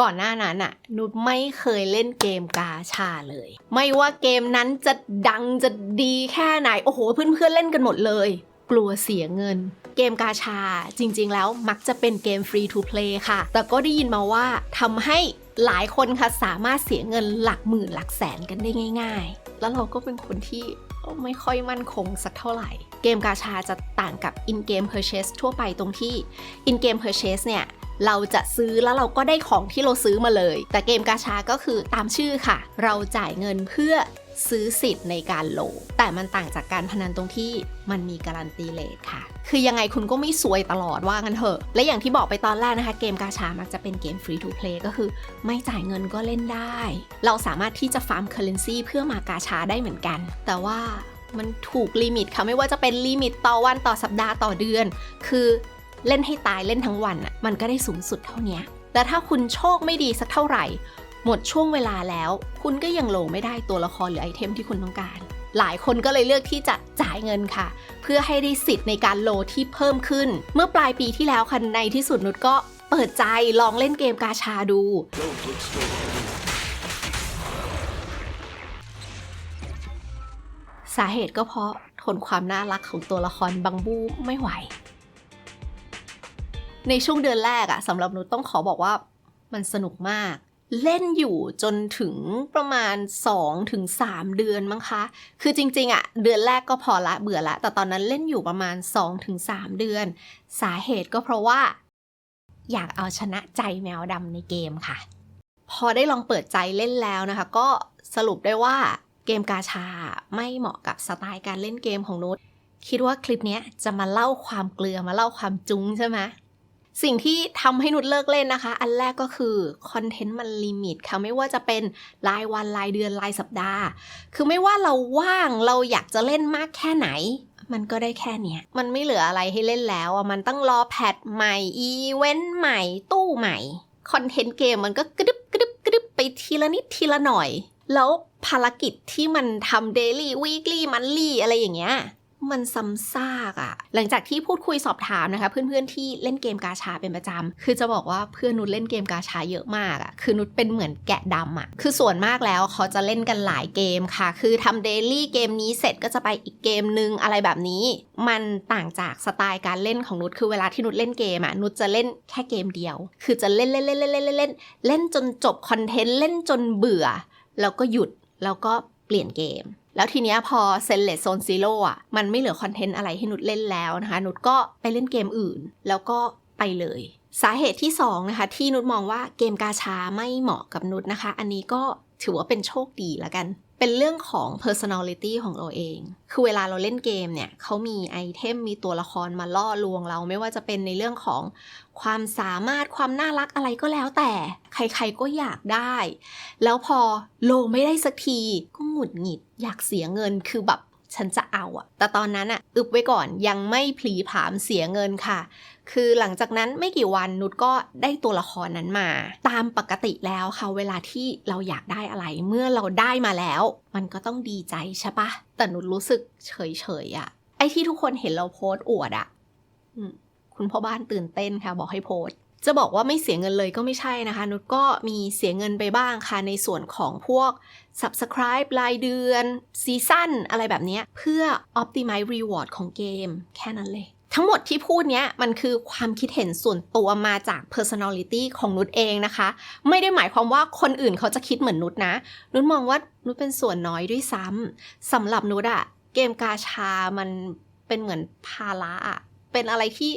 ก่อนหน้านั้นอะนุชไม่เคยเล่นเกมกาชาเลย ไม่ว่าเกมนั้นจะดังจะดีแค่ไหน โอ้โห เพื่อนๆเล่นกันหมดเลย กลัวเสียเงิน เกมกาชาจริงๆ แล้วมักจะเป็นเกมฟรีทูเพลย์ค่ะ แต่ก็ได้ยินมาว่าทำให้หลายคนค่ะสามารถเสียเงินหลักหมื่นหลักแสนกันได้ง่าย ๆ แล้วเราก็เป็นคนที่ไม่ค่อยมั่นคงสักเท่าไหร่ เกมกาชาจะต่างกับ in game purchase ทั่วไปตรงที่ in game purchase เนี่ย เราจะซื้อแล้วเราก็ได้ของที่เราซื้อมาเลย แต่เกมกาชาก็คือตามชื่อค่ะ เราจ่ายเงินเพื่อซื้อสิทธิ์ในการโหลดแต่มันต่างจากการพนันตรงที่มันมีการันตีเลทค่ะ คือยังไงคุณก็ไม่ซวยตลอดว่างันเถอะ และอย่างที่บอกไปตอนแรกนะคะ เกมกาชามักจะเป็นเกมฟรีทูเพลย์ก็คือ ไม่จ่ายเงินก็เล่นได้ เราสามารถที่จะฟาร์มเคอร์เรนซีเพื่อมากาชาได้เหมือนกัน แต่ว่ามันถูกลิมิตค่ะไม่ว่าจะเป็นลิมิตต่อวันต่อสัปดาห์ต่อเดือน คือ เล่นให้ตายเล่นทั้งวันอะมันก็ได้สูงสุดเท่านี้แต่ถ้าคุณโชคไม่ดีสักเท่าไหร่ หมดช่วงเวลาแล้ว คุณก็ยังโหลไม่ได้ตัวละครหรือไอเทมที่คุณต้องการ หลายคนก็เลยเลือกที่จะจ่ายเงินค่ะ เพื่อให้ได้สิทธิ์ในการโหลที่เพิ่มขึ้น เมื่อปลายปีที่แล้วค่ะในที่สุดนุชก็เปิดใจลองเล่นเกมกาชาดูสาเหตุก็เพราะทนความน่ารักของตัวละครบังบูไม่ไหว ในช่วงเดือนแรกอะสำหรับนุชต้องขอบอกว่ามันสนุกมาก เล่นอยู่จนถึงประมาณ 2-3ถึง3เดือนมั้งคะ คือจริงๆอะเดือนแรกก็พอละเบื่อละ แต่ตอนนั้นเล่นอยู่ประมาณ 2-3ถึง3เดือน สาเหตุก็เพราะว่า อยากเอาชนะใจแมวดำในเกมค่ะ พอได้ลองเปิดใจเล่นแล้วนะคะ ก็สรุปได้ว่าเกมกาชาไม่เหมาะกับสไตล์การเล่นเกมของนุชคิดว่าคลิปนี้จะมาเล่าความเกลือมาเล่าความจุ้งใช่ไหม สิ่งที่ทำให้นุชเลิกเล่นนะคะ อันแรกก็คือคอนเทนต์มันลิมิตค่ะไม่ว่าจะเป็นรายวันรายเดือนรายสัปดาห์ คือไม่ว่าเราว่างเราอยากจะเล่นมากแค่ไหน มันก็ได้แค่เนี้ย มันไม่เหลืออะไรให้เล่นแล้วอะมันต้องรอแพทใหม่ อีเวนต์ใหม่ ตู้ใหม่คอนเทนต์เกมมันก็กระดึบกระดึบกระดึบไปทีละนิดทีละหน่อย แล้วภารกิจที่มันทำเดลี่วีคลี่มันลี่อะไรอย่างเงี้ย มันซ้ำซากอะหลังจากที่พูดคุยสอบถามนะคะ เพื่อนๆที่เล่นเกมกาชาเป็นประจำคือจะบอกว่าเพื่อนนุชเล่นเกมกาชาเยอะมากอะคือนุชเป็นเหมือนแกะดำอะคือส่วนมากแล้วเขาจะเล่นกันหลายเกมค่ะ คือทำเดลี่เกมนี้เสร็จก็จะไปอีกเกมนึงอะไรแบบนี้ มันต่างจากสไตล์การเล่นของนุชคือเวลาที่นุชเล่นเกมอะนุชจะเล่นแค่เกมเดียว คือจะเล่นเล่นเล่นเล่นเล่นเล่นเล่นจนจบคอนเทนต์เล่นจนเบื่อ แล้วก็หยุดแล้วก็ เปลี่ยนเกม แล้วทีเนี้ยพอเซนเลสโซนซีโร่อะมันไม่เหลือคอนเทนต์อะไรให้นุชเล่นแล้วนะคะ นุชก็ไปเล่นเกมอื่น แล้วก็ไปเลย สาเหตุที่2นะคะที่นุชมองว่าเกมกาชาไม่เหมาะกับนุชนะคะ อันนี้ก็ถือว่าเป็นโชคดีแล้วกันเป็นเรื่องของ personality ของเราเอง คือเวลาเราเล่นเกมเนี่ยเขามีไอเทมมีตัวละครมาล่อลวงเราไม่ว่าจะเป็นในเรื่องของความสามารถความน่ารักอะไรก็แล้วแต่ ใครๆก็อยากได้ แล้วพอโลไม่ได้สักทีก็ หงุดหงิด อยากเสียเงินคือแบบฉันจะเอาอะแต่ตอนนั้นอะอึบไว้ก่อนยังไม่พลีผามเสียเงินค่ะ คือหลังจากนั้นไม่กี่วันนุชก็ได้ตัวละครนั้นมา ตามปกติแล้วค่ะเวลาที่เราอยากได้อะไร เมื่อเราได้มาแล้ว มันก็ต้องดีใจใช่ปะแต่นุชรู้สึกเฉยๆอะไอที่ทุกคนเห็นเราโพสต์อวดอะคุณพ่อบ้านตื่นเต้นค่ะ บอกให้โพสต์ จะบอกว่าไม่เสียเงินเลยก็ไม่ใช่นะคะ นุชก็มีเสียเงินไปบ้างค่ะ ในส่วนของพวก subscribe รายเดือนซีซั่นอะไรแบบนี้ เพื่อ optimize reward ของเกม แค่นั้นเลยทั้งหมดที่พูดเนี้ยมันคือความคิดเห็นส่วนตัวมาจาก personality ของนุชเองนะคะ ไม่ได้หมายความว่าคนอื่นเขาจะคิดเหมือนนุชนะ นุชมองว่านุชเป็นส่วนน้อยด้วยซ้ำสำหรับนุชอะเกมกาชามันเป็นเหมือนภาระอะ เป็นอะไรที่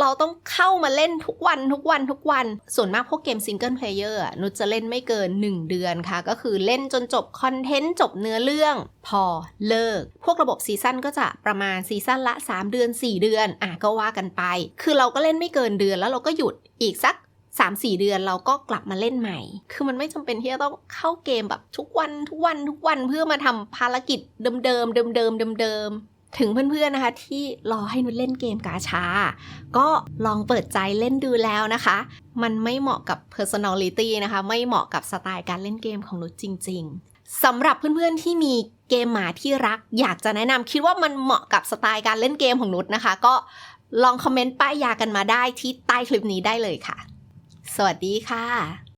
เราต้องเข้ามาเล่นทุกวันทุกวันทุกวัน ส่วนมากพวกเกมซิงเกิลเพลเยอร์นุชจะเล่นไม่เกิน 1 เดือนค่ะ ก็คือเล่นจนจบคอนเทนต์จบเนื้อเรื่อง พอเลิก พวกระบบซีซั่นก็จะประมาณซีซั่นละ 3 เดือน 4 เดือน อะก็ว่ากันไป คือเราก็เล่นไม่เกินเดือนแล้วเราก็หยุดอีกสัก3-4เดือนเราก็กลับมาเล่นใหม่ คือมันไม่จำเป็นที่จะต้องเข้าเกมแบบทุกวันทุกวันทุกวันเพื่อมาทำภารกิจเดิมๆเดิมๆเดิมๆ ถึงเพื่อนๆนะคะ ที่รอให้นุชเล่นเกมกาชา ก็ลองเปิดใจเล่นดูแล้วนะคะ มันไม่เหมาะกับ personality นะคะ ไม่เหมาะกับสไตล์การเล่นเกมของนุชจริง ๆสำหรับเพื่อนๆที่มีเกมหมาที่รัก อยากจะแนะนำคิดว่ามันเหมาะกับสไตล์การเล่นเกมของนุชนะคะ ก็ลองคอมเมนต์ป้ายยากันมาได้ที่ใต้คลิปนี้ได้เลยค่ะ สวัสดีค่ะ